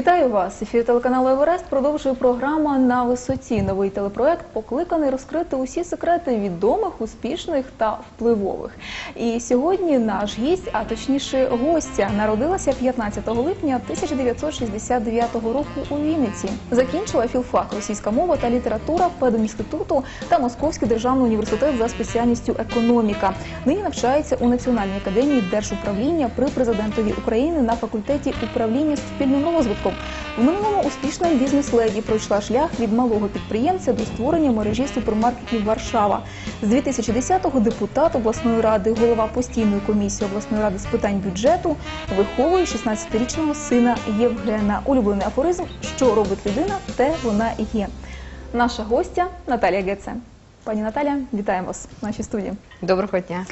Вітаю вас! Ефір телеканалу Еверест продовжує програма на висоті. Новий телепроект покликаний розкрити усі секрети відомих, успішних та впливових. І сьогодні наш гість, а точніше гостя, народилася 15 липня 1969 року у Вінниці. Закінчила філфак російська мова та література пединституту та Московський державний університет за спеціальністю економіка. Нині навчається у Національній академії держуправління при президентові України на факультеті управління суспільним розвитком. В минулому успішна бізнес-леді пройшла шлях від малого підприємця до створення мережі супермаркетів Варшава. З 2010-го депутат обласної ради, голова постійної комісії обласної ради з питань бюджету, виховує 16-річного сина Євгена. Улюблений афоризм, що робить людина, те вона є. Наша гостя Наталія Геце. Пані Наталя, вітаємо вас в нашій студії. Доброго дня.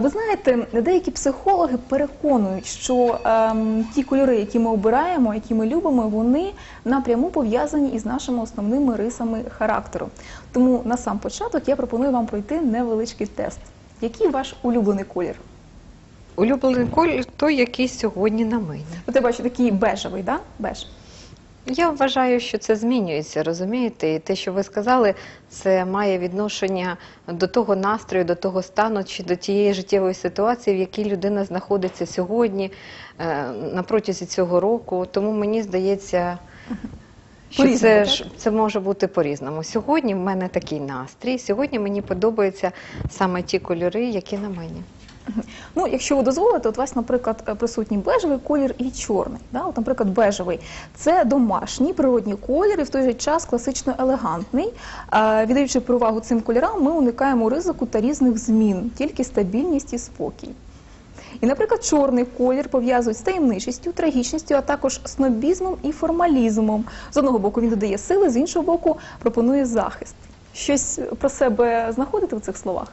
Ви знаєте, деякі психологи переконують, що ем, ті кольори, які ми обираємо, які ми любимо, вони напряму пов'язані із нашими основними рисами характеру. Тому на сам початок я пропоную вам пройти невеличкий тест. Який ваш улюблений колір? Улюблений колір той, який сьогодні на мені. Я бачу такий бежевий, да? Беж. Я вважаю, що це змінюється, розумієте? І те, що ви сказали, це має відношення до того настрою, до того стану чи до тієї життєвої ситуації, в якій людина знаходиться сьогодні е, на протязі цього року. Тому мені здається, що це, ж- це може бути по-різному. Сьогодні в мене такий настрій. Сьогодні мені подобаються саме ті кольори, які на мені. Ну, якщо ви дозволите, от у вас, наприклад, е, присутній бежевий колір і чорний. Да? От, наприклад, бежевий це домашній природній колір і в той же час класично елегантний. Е, Віддаючи перевагу цим кольорам, ми уникаємо ризику та різних змін, тільки стабільність і спокій. І, наприклад, чорний колір пов'язують з таємничістю, трагічністю, а також снобізмом і формалізмом. З одного боку він додає сили, з іншого боку пропонує захист. Щось про себе знаходите в цих словах?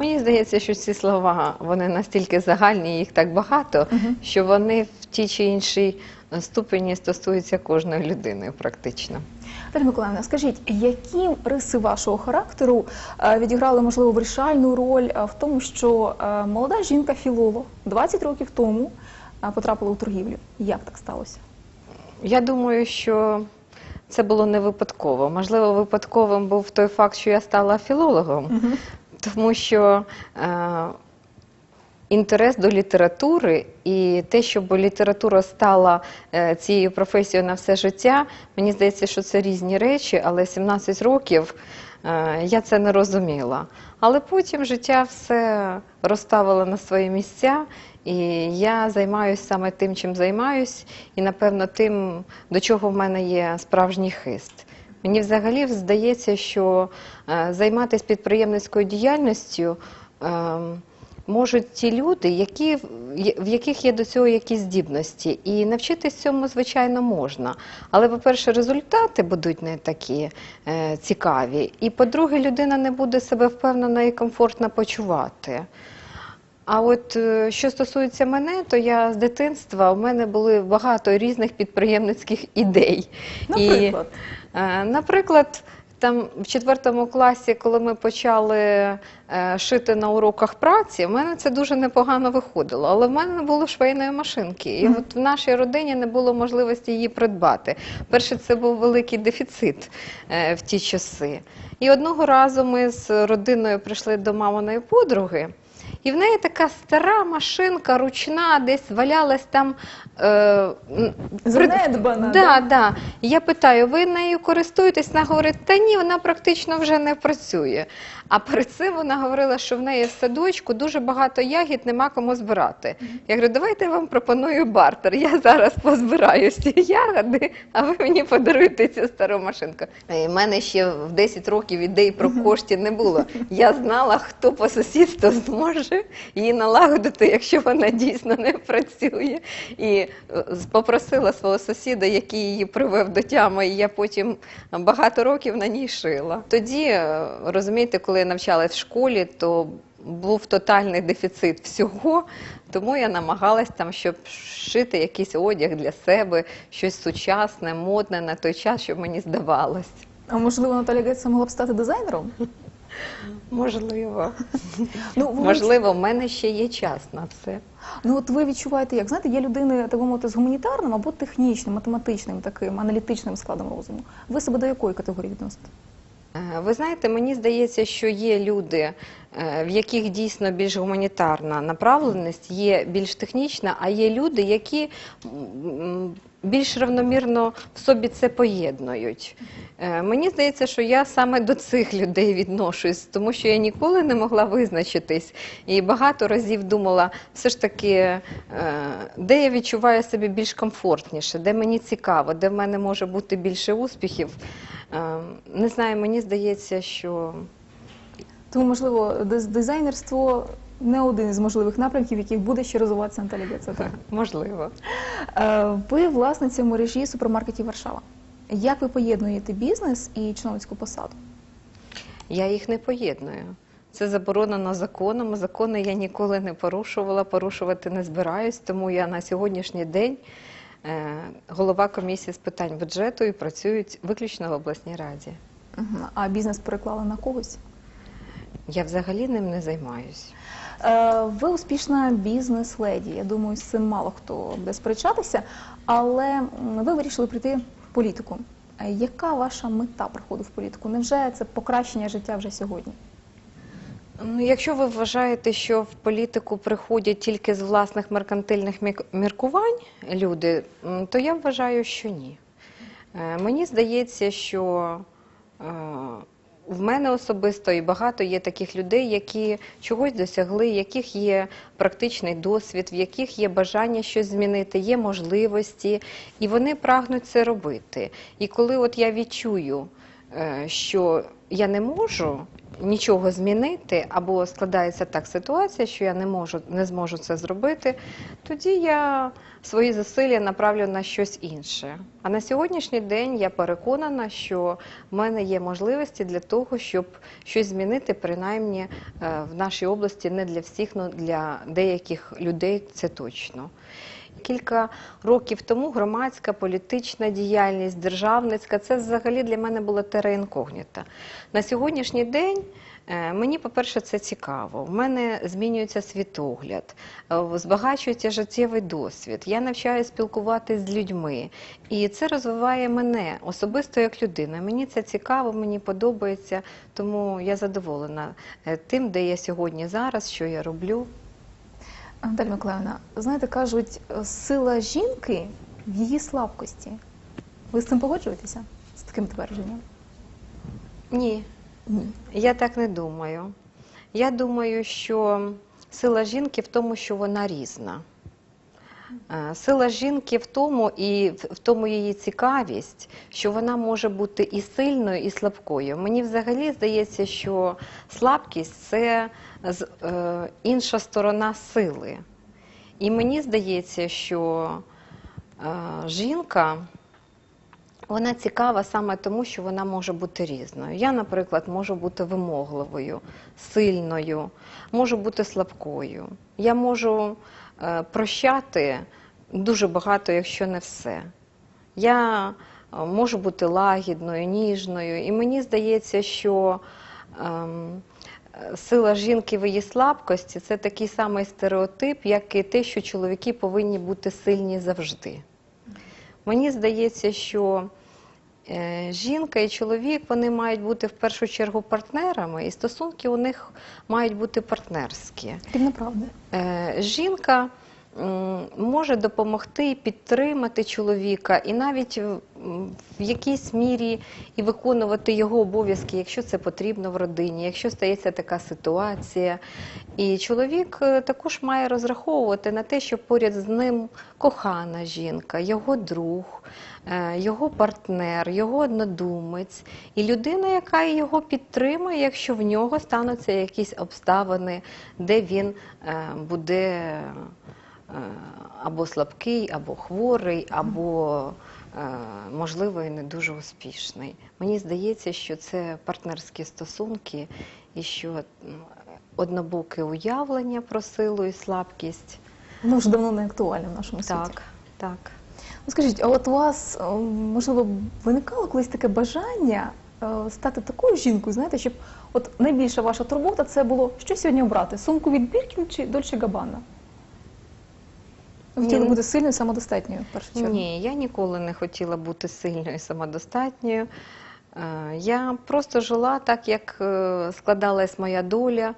Мені здається, що ці слова вони настільки загальні, їх так багато, що вони в тій чи іншій ступені стосуються кожної людини, практично. Наталя Миколаївна, скажіть, які риси вашого характеру е, відіграли можливо вирішальну роль е, в тому, що е, молода жінка-філолог 20 років тому потрапила у торгівлю? Як так сталося? Я думаю, що це було не випадково. Можливо, випадковим був той факт, що я стала філологом, тому що е, інтерес до літератури і те, щоб література стала е, цією професією на все життя, мені здається, що це різні речі, але 17 років е, я це не розуміла. Але потім життя все розставило на свої місця, і я займаюся саме тим, чим займаюсь, і напевно тим, до чого в мене є справжній хист. Мені взагалі здається, що е, займатися підприємницькою діяльністю е, можуть ті люди, які, в яких є до цього якісь здібності. І навчитись цьому, звичайно, можна. Але, по-перше, результати будуть не такі е, цікаві. І по-друге, людина не буде себе впевнено і комфортно почувати. А от що стосується мене, то я з дитинства у мене були багато різних підприємницьких ідей. Наприклад, І, наприклад, там в четвертому класі, коли ми почали е, шити на уроках праці, в мене це дуже непогано виходило. Але в мене не було швейної машинки. І от в нашій родині не було можливості її придбати. Перше, це був великий дефіцит е, в ті часи. І одного разу ми з родиною прийшли до маминої подруги. І в неї така стара машинка, ручна, десь валялась там. Е, Занедбана, Да, да. І я питаю, ви нею користуєтесь? Вона говорить, та ні, вона практично вже не працює. А перед цим вона говорила, що в неї в садочку дуже багато ягід, нема кому збирати. Я говорю, давайте я вам пропоную бартер. Я зараз позбираю всі ягоди, а ви мені подаруєте цю стару машинку. І в мене ще в 10 років ідей про кошти не було. Я знала, хто по сусідству зможе її налагодити, якщо вона дійсно не працює. І е, попросила свого сусіда, який її привев до тями, і я потім багато років на ній шила. Тоді, е, розумієте, коли я навчалась в школі, то був тотальний дефіцит всього, тому я намагалась там, щоб шити якийсь одяг для себе, щось сучасне, модне на той час, щоб мені здавалось. а можливо, Наталя Гетца могла б стати дизайнером? Можливо. Ну, ви Можливо, в мене ще є час на це. Ну от ви відчуваєте, як знаєте, є людини так би мовити з гуманітарним або технічним, математичним таким аналітичним складом розуму. Ви себе до якої категорії відносите? Е, Ви знаєте, мені здається, що є люди, в яких дійсно більш гуманітарна направленість, є більш технічна, а є люди, які більш равномірно в собі це поєднують. Е, Мені здається, що я саме до цих людей відношусь, тому що я ніколи не могла визначитись і багато разів думала, все ж таки, е, де я відчуваю себе більш комфортніше, де мені цікаво, де в мене може бути більше успіхів. Е, Не знаю, мені здається, що Тому, можливо, дизайнерство не один із можливих напрямків, яких буде ще розвиватися Наталія Гецета. можливо. Е, Ви власниця мережі супермаркетів Варшава. Як ви поєднуєте бізнес і чиновницьку посаду? Я їх не поєдную. Це заборонено законом. Закони я ніколи не порушувала, порушувати не збираюсь, тому я на сьогоднішній день е, голова комісії з питань бюджету і працюють виключно в обласній раді. А бізнес переклали на когось? Я взагалі ним не займаюсь. Е, Ви успішна бізнес-леді. Я думаю, з цим мало хто буде сперечатися. Але ви вирішили прийти в політику. Е, Яка ваша мета приходу в політику? Невже це покращення життя вже сьогодні? Ну, якщо ви вважаєте, що в політику приходять тільки з власних меркантильних міркувань люди, то я вважаю, що ні. Е, Мені здається, що в мене особисто і багато є таких людей, які чогось досягли, яких є практичний досвід, в яких є бажання щось змінити, є можливості, і вони прагнуть це робити. І коли от я відчую, е, що я не можу нічого змінити, або складається так ситуація, що я не можу, не зможу це зробити, тоді я свої зусилля направлю на щось інше. А на сьогоднішній день я переконана, що в мене є можливості для того, щоб щось змінити, принаймні е, в нашій області не для всіх, але для деяких людей це точно. Кілька років тому громадська політична діяльність, державницька це взагалі для мене було тера інкогніта. На сьогоднішній день е, мені, по-перше, це цікаво. В мене змінюється світогляд, е, збагачується життєвий досвід. Я навчаю спілкуватися з людьми, і це розвиває мене особисто як людина. Мені це цікаво, мені подобається, тому я задоволена е, тим, де я сьогодні зараз, що я роблю. Наталя Миколаївна, знаєте, кажуть, е, сила жінки в її слабкості. Ви з цим погоджуєтеся? З таким твердженням? Ні, Ні. Я так не думаю. Я думаю, що сила жінки в тому, що вона різна. Сила жінки в тому, і в тому її цікавість, що вона може бути і сильною, і слабкою. Мені взагалі здається, що слабкість це е, інша сторона сили. І мені здається, що е, жінка вона цікава саме тому, що вона може бути різною. Я, наприклад, можу бути вимогливою, сильною, можу бути слабкою. Я можу прощати дуже багато, якщо не все. Я е, можу бути лагідною, ніжною, і мені здається, що ем, е, сила жінки в її слабкості це такий самий стереотип, як і те, що чоловіки повинні бути сильні завжди. Мені здається, що е, жінка і чоловік вони мають бути в першу чергу партнерами, і стосунки у них мають бути партнерські. Рівноправне. Е, Жінка може допомогти підтримати чоловіка, і навіть в- якійсь мірі і виконувати його обов'язки, якщо це потрібно в родині, якщо стається така ситуація. І чоловік е, також має розраховувати на те, що поряд з ним кохана жінка, його друг, е, його партнер, його однодумець, і людина, яка його підтримує, якщо в нього стануться якісь обставини, де він е, буде або слабкий, або хворий, або е, можливо і не дуже успішний. Мені здається, що це партнерські стосунки і що однобоке уявлення про силу і слабкість. Воно вже давно не актуальне в нашому світі. Так, так. Ну, скажіть, а от у вас, е, можливо, виникало колись таке бажання е, стати такою жінкою, знаєте, щоб от найбільша ваша турбота це було що сьогодні обрати? Сумку від Біркін чи Дольче Габбана? Ви хотіли бути сильною, самодостатньою в першу чергу. Ні, я ніколи не хотіла бути сильною і самодостатньою. Е, Я просто жила так, як е, складалась моя доля,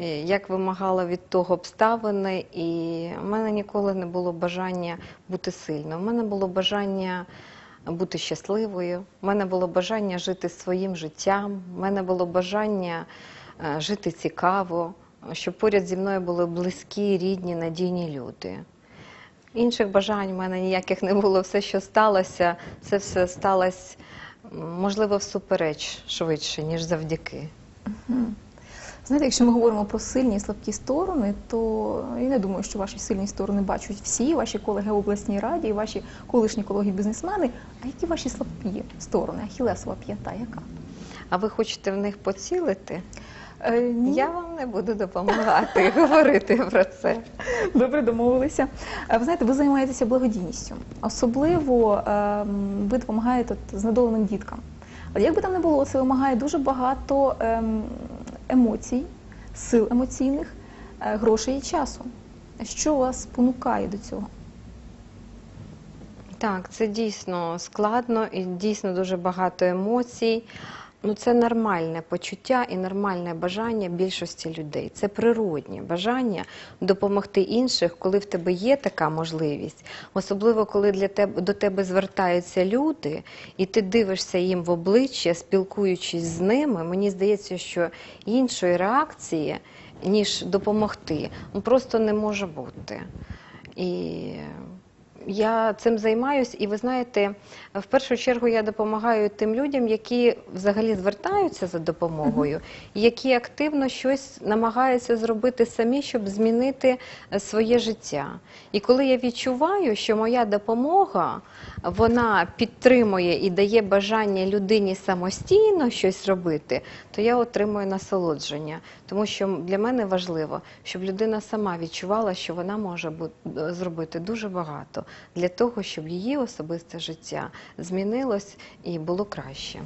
е, як вимагала від того обставини, і в мене ніколи не було бажання бути сильною. У мене було бажання бути щасливою, в мене було бажання жити своїм життям, в мене було бажання жити цікаво, щоб поряд зі мною були близькі, рідні, надійні люди. Інших бажань в мене ніяких не було. Все, що сталося, це все сталося, можливо, всупереч швидше, ніж завдяки. Знаєте, якщо ми говоримо про сильні і слабкі сторони, то я не думаю, що ваші сильні сторони бачать всі, ваші колеги в обласній раді ваші колишні колеги-бізнесмени. А які ваші слабкі сторони? Ахілесова п'ята, яка? А ви хочете в них поцілити? Е, ні. Я вам не буду допомагати говорити про це. Добре, домовилися. Е, Ви знаєте, ви займаєтеся благодійністю. Особливо ем, ви допомагаєте знедоленим діткам. Але як би там не було, це вимагає дуже багато ем, емоцій, сил емоційних, е, грошей і часу. Що вас спонукає до цього? Так, це дійсно складно і дійсно дуже багато емоцій. Ну, це нормальне почуття і нормальне бажання більшості людей. Це природні бажання допомогти інших, коли в тебе є така можливість. Особливо, коли для тебе до тебе звертаються люди, і ти дивишся їм в обличчя, спілкуючись з ними. Мені здається, що іншої реакції, ніж допомогти, ну, просто не може бути. І я цим займаюсь, і ви знаєте, в першу чергу я допомагаю тим людям, які взагалі звертаються за допомогою, які активно щось намагаються зробити самі, щоб змінити е, своє життя. І коли я відчуваю, що моя допомога вона підтримує і дає бажання людині самостійно щось робити, то я отримую насолодження. Тому що для мене важливо, щоб людина сама відчувала, що вона може бу- зробити дуже багато для того, щоб її особисте життя змінилось і було краще.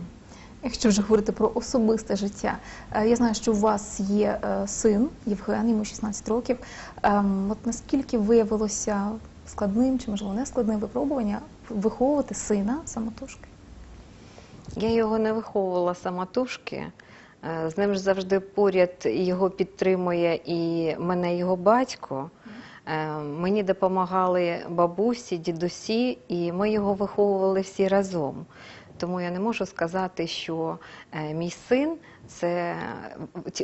Якщо вже говорити про особисте життя, е, я знаю, що у вас є е, син Євген, йому 16 років. Ем, От наскільки виявилося складним чи можливо не складним випробування виховувати сина самотужки? Я його не виховувала самотужки. Е, З ним завжди поряд його підтримує і мене його батько. Е, Мені допомагали бабусі, дідусі, і ми його виховували всі разом. Тому я не можу сказати, що е, мій син це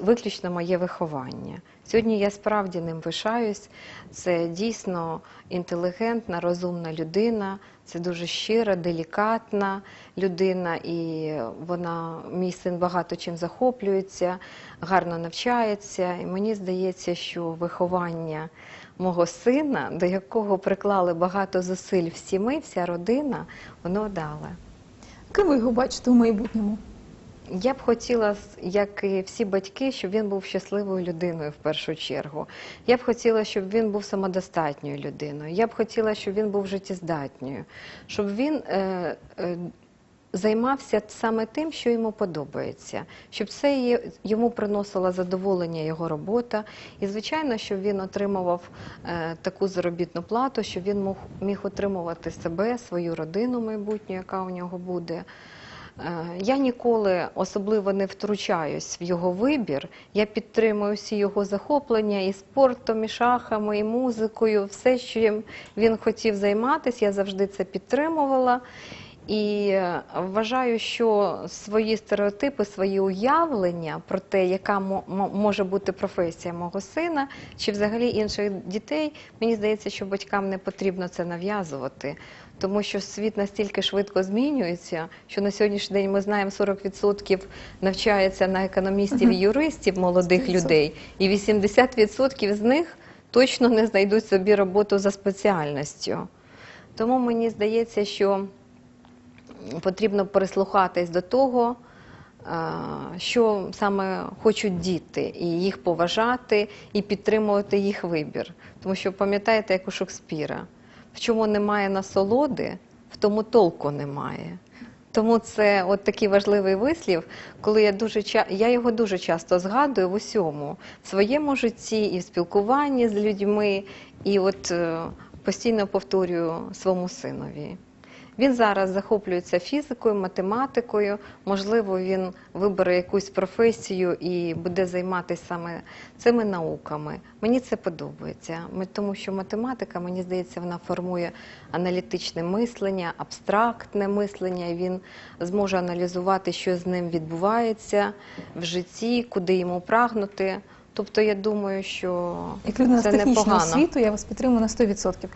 виключно моє виховання. Сьогодні я справді ним пишаюсь. Це дійсно інтелігентна, розумна людина. Це дуже щира, делікатна людина, і вона, мій син багато чим захоплюється, гарно навчається. І мені здається, що виховання мого сина, до якого приклали багато зусиль всі ми, вся родина, воно дали. Ким ви його бачите в майбутньому? Я б хотіла, як і всі батьки, щоб він був щасливою людиною в першу чергу. Я б хотіла, щоб він був самодостатньою людиною. Я б хотіла, щоб він був життєздатньою, щоб він е, е, займався саме тим, що йому подобається, щоб це йому приносило задоволення його робота. І, звичайно, щоб він отримував е, таку заробітну плату, щоб він міг отримувати себе, свою родину майбутню, яка у нього буде. Е, Я ніколи особливо не втручаюсь в його вибір. Я підтримую всі його захоплення і спортом, і шахами, і музикою. Все, чим він хотів займатися, я завжди це підтримувала. І вважаю, що свої стереотипи, свої уявлення про те, яка мо- мо- може бути професія мого сина чи взагалі інших дітей, мені здається, що батькам не потрібно це нав'язувати. Тому що світ настільки швидко змінюється, що на сьогоднішній день ми знаємо 40% навчається на економістів і юристів молодих 100%. людей, і 80% з них точно не знайдуть собі роботу за спеціальністю. Тому мені здається, що потрібно прислухатись до того, що саме хочуть діти, і їх поважати, і підтримувати їх вибір. Тому що пам'ятаєте, як у Шекспіра, в чому немає насолоди, в тому толку немає. Тому це от такий важливий вислів, коли я дуже я його дуже часто згадую в усьому в своєму житті і в спілкуванні з людьми, і от е, постійно повторюю своєму синові. Він зараз захоплюється фізикою, математикою. Можливо, він вибере якусь професію і буде займатися саме цими науками. Мені це подобається, тому що математика, мені здається, вона формує аналітичне мислення, абстрактне мислення. і Він зможе аналізувати, що з ним відбувається в житті, куди йому прагнути. Тобто, я думаю, що Як людина з це технічного непогано. світу, я вас підтримую на 100%.